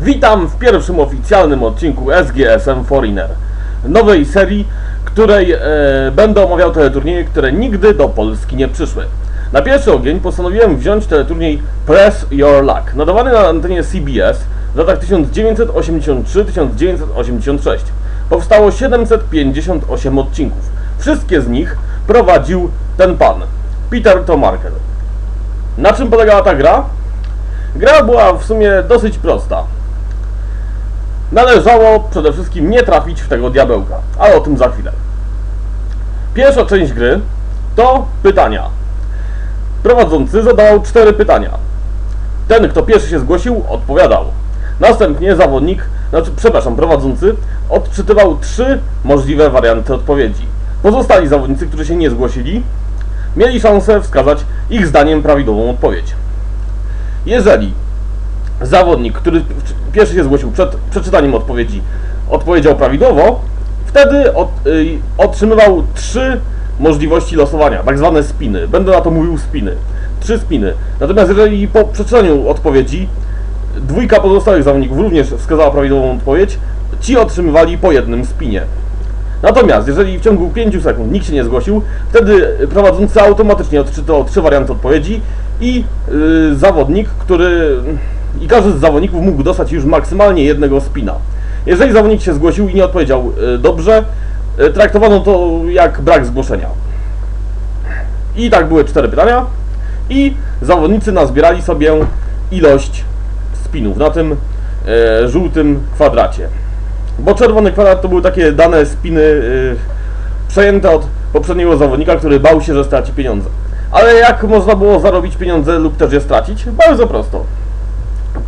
Witam w pierwszym oficjalnym odcinku SGSM Foreigner, nowej serii, której e, będę omawiał teleturnieje, które nigdy do Polski nie przyszły. Na pierwszy ogień postanowiłem wziąć teleturniej Press Your Luck, nadawany na antenie CBS w latach 1993-1986. Powstało 758 odcinków. Wszystkie z nich prowadził ten pan, Peter Tomarkel. Na czym polegała ta gra? Gra była w sumie dosyć prosta. Należało przede wszystkim nie trafić w tego diabełka, ale o tym za chwilę. Pierwsza część gry to pytania. Prowadzący zadawał cztery pytania. Ten, kto pierwszy się zgłosił, odpowiadał. Następnie zawodnik, znaczy, przepraszam, prowadzący odczytywał trzy możliwe warianty odpowiedzi. Pozostali zawodnicy, którzy się nie zgłosili, mieli szansę wskazać ich zdaniem prawidłową odpowiedź. Jeżeli zawodnik, który pierwszy się zgłosił przed przeczytaniem odpowiedzi, odpowiedział prawidłowo, wtedy od, y, otrzymywał trzy możliwości losowania, tak zwane spiny. Będę na to mówił spiny. Trzy spiny. Natomiast jeżeli po przeczytaniu odpowiedzi dwójka pozostałych zawodników również wskazała prawidłową odpowiedź, ci otrzymywali po jednym spinie. Natomiast jeżeli w ciągu 5 sekund nikt się nie zgłosił, wtedy prowadzący automatycznie odczytał trzy warianty odpowiedzi i yy, zawodnik, który i każdy z zawodników mógł dostać już maksymalnie jednego spina. Jeżeli zawodnik się zgłosił i nie odpowiedział yy, dobrze, yy, traktowano to jak brak zgłoszenia. I tak były cztery pytania i zawodnicy nazbierali sobie ilość spinów na tym yy, żółtym kwadracie. Bo czerwony kwadrat to były takie dane spiny przejęte od poprzedniego zawodnika, który bał się, że straci pieniądze. Ale jak można było zarobić pieniądze lub też je stracić? Bardzo prosto.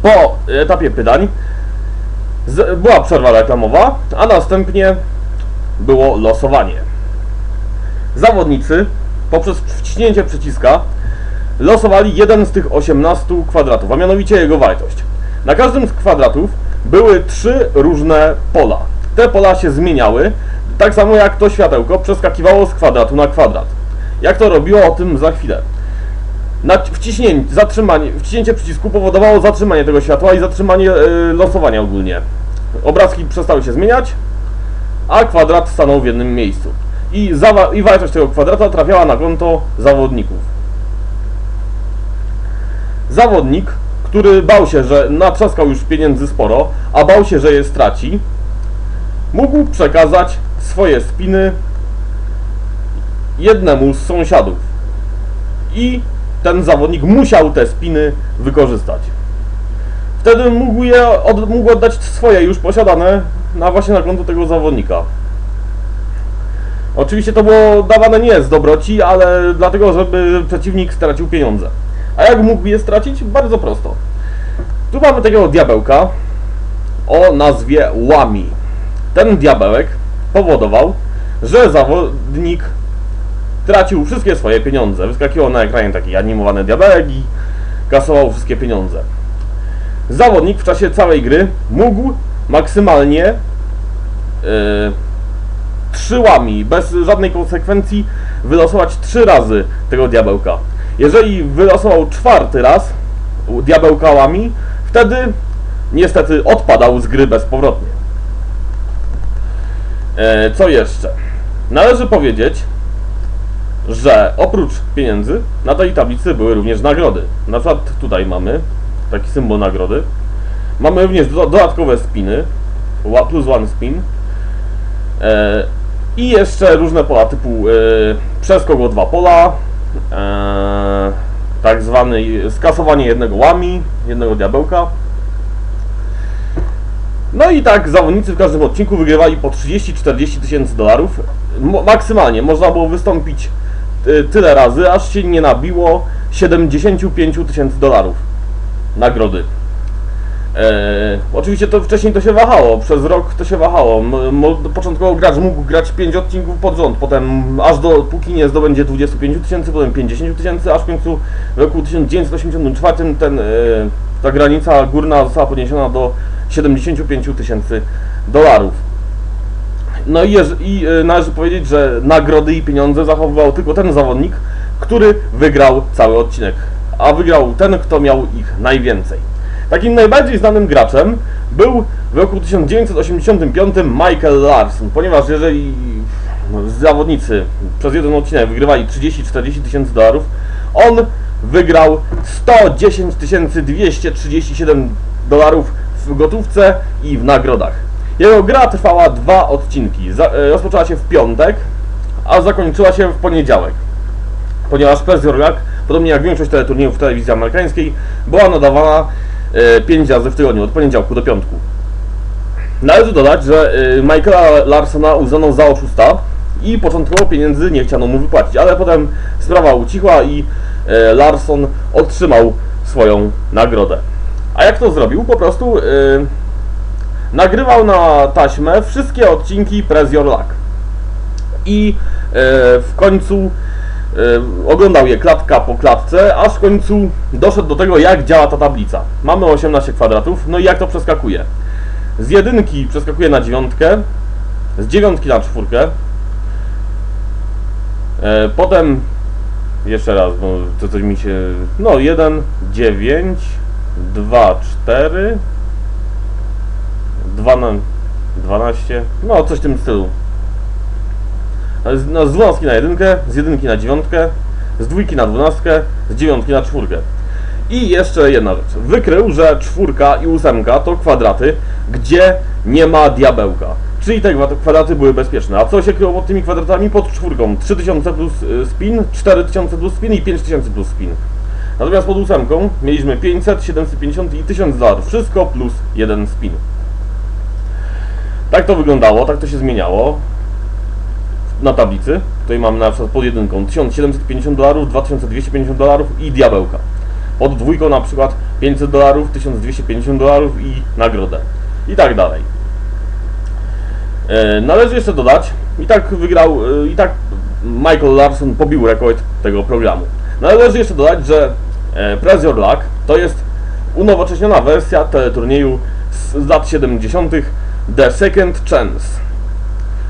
Po etapie pytań była przerwa reklamowa, a następnie było losowanie. Zawodnicy poprzez wciśnięcie przyciska losowali jeden z tych 18 kwadratów, a mianowicie jego wartość. Na każdym z kwadratów były trzy różne pola. Te pola się zmieniały, tak samo jak to światełko przeskakiwało z kwadratu na kwadrat. Jak to robiło, o tym za chwilę. Wciśnięcie, zatrzymanie, wciśnięcie przycisku powodowało zatrzymanie tego światła i zatrzymanie yy, losowania ogólnie. Obrazki przestały się zmieniać, a kwadrat stanął w jednym miejscu. I, i wartość tego kwadrata trafiała na konto zawodników. Zawodnik, który bał się, że natrzaskał już pieniędzy sporo, a bał się, że je straci, mógł przekazać swoje spiny jednemu z sąsiadów. I ten zawodnik musiał te spiny wykorzystać. Wtedy mógł, je od, mógł oddać swoje już posiadane na właśnie na konto tego zawodnika. Oczywiście to było dawane nie z dobroci, ale dlatego, żeby przeciwnik stracił pieniądze. A jak mógł je stracić? Bardzo prosto. Tu mamy takiego diabełka o nazwie Łami. Ten diabełek powodował, że zawodnik tracił wszystkie swoje pieniądze. Wyskakiwał na ekranie taki animowany diabełek i kasował wszystkie pieniądze. Zawodnik w czasie całej gry mógł maksymalnie yy, trzy łami, bez żadnej konsekwencji, wylosować trzy razy tego diabełka. Jeżeli wylosował czwarty raz diabełka łami, wtedy niestety odpadał z gry bezpowrotnie. E, co jeszcze? Należy powiedzieć, że oprócz pieniędzy na tej tablicy były również nagrody. Na przykład tutaj mamy taki symbol nagrody. Mamy również do, dodatkowe spiny, plus one spin. E, I jeszcze różne pola typu e, przez kogo dwa pola, e, tak zwany skasowanie jednego łami, jednego diabełka. No i tak zawodnicy w każdym odcinku wygrywali po 30-40 tysięcy dolarów. Maksymalnie można było wystąpić tyle razy, aż się nie nabiło 75 tysięcy dolarów nagrody. E, oczywiście to wcześniej to się wahało, przez rok to się wahało. Początkowo gracz mógł grać 5 odcinków pod rząd, potem aż do póki nie zdobędzie 25 tysięcy, potem 50 tysięcy, aż w końcu w roku 1984 ten, e, ta granica górna została podniesiona do 75 tysięcy dolarów. No i, i e, należy powiedzieć, że nagrody i pieniądze zachowywał tylko ten zawodnik, który wygrał cały odcinek. A wygrał ten, kto miał ich najwięcej. Takim najbardziej znanym graczem był w roku 1985 Michael Larson, ponieważ jeżeli no, zawodnicy przez jeden odcinek wygrywali 30-40 tysięcy dolarów, on wygrał 110 237 dolarów w gotówce i w nagrodach. Jego gra trwała dwa odcinki. E, rozpoczęła się w piątek, a zakończyła się w poniedziałek. Ponieważ Persjorgak, podobnie jak większość teleturniejów w telewizji amerykańskiej, była nadawana 5 razy w tygodniu, od poniedziałku do piątku. Należy dodać, że y, Michaela Larsona uznano za oszusta i początkowo pieniędzy nie chciano mu wypłacić, ale potem sprawa ucichła i Larson otrzymał swoją nagrodę. A jak to zrobił? Po prostu nagrywał na taśmę wszystkie odcinki Press Your Luck. I y, w końcu y, oglądał je klatka po klatce, aż w końcu doszedł do tego, jak działa ta tablica. Mamy 18 kwadratów, no i jak to przeskakuje. Z jedynki przeskakuje na dziewiątkę, z dziewiątki na czwórkę. E, potem jeszcze raz, bo to coś mi się. No, 1, 9, 2, 4, 2 na 12, no coś w tym stylu. No, z dwunastki na jedynkę, z jedynki na dziewiątkę, z dwójki na dwunastkę, z dziewiątki na czwórkę. I jeszcze jedna rzecz. Wykrył, że czwórka i ósemka to kwadraty, gdzie nie ma diabełka. Czyli te kwa- kwadraty były bezpieczne. A co się kryło pod tymi kwadratami? Pod czwórką 3000 plus y, spin, 4000 plus spin i 5000 plus spin. Natomiast pod ósemką mieliśmy 500, 750 i 1000 dolarów. Wszystko plus jeden spin. Tak to wyglądało, tak to się zmieniało na tablicy. Tutaj mamy na przykład pod jedynką 1750 dolarów, 2250 dolarów i diabełka. Pod dwójką na przykład 500 dolarów, 1250 dolarów i nagrodę. I tak dalej. E, Należy jeszcze dodać, i tak wygrał, e, i tak Michael Larson pobił rekord tego programu. Należy jeszcze dodać, że e, Press Your Luck to jest unowocześniona wersja teleturnieju z, z lat 70. The Second Chance.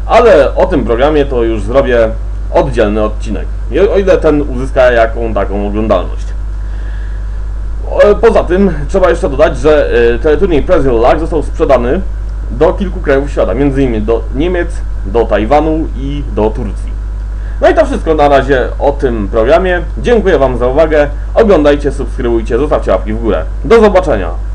Ale o tym programie to już zrobię oddzielny odcinek. O ile ten uzyska jaką taką oglądalność. O, Poza tym trzeba jeszcze dodać, że e, teleturniej Your Luck został sprzedany do kilku krajów świata, m.in. do Niemiec, do Tajwanu i do Turcji. No i to wszystko na razie o tym programie. Dziękuję Wam za uwagę. Oglądajcie, subskrybujcie, zostawcie łapki w górę. Do zobaczenia.